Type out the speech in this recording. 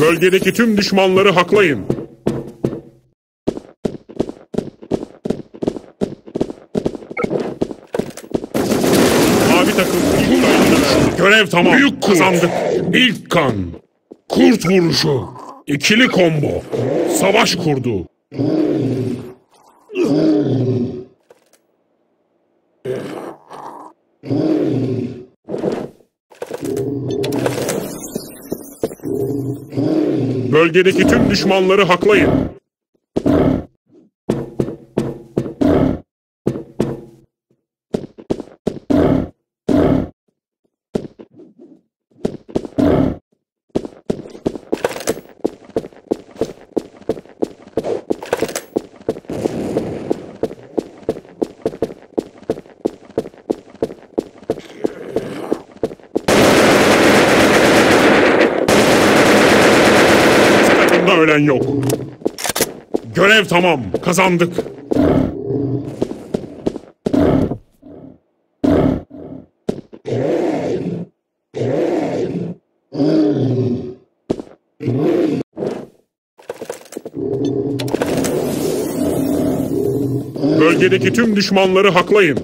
Bölgedeki tüm düşmanları haklayın. Mavi takım ilk. Görev tamam. Büyük kurt. Kazandık. İlk kan. Kurt vuruşu. İkili combo. Savaş kurdu. Bölgedeki tüm düşmanları haklayın. Ölen yok. Görev tamam. Kazandık. Bölgedeki tüm düşmanları haklayın.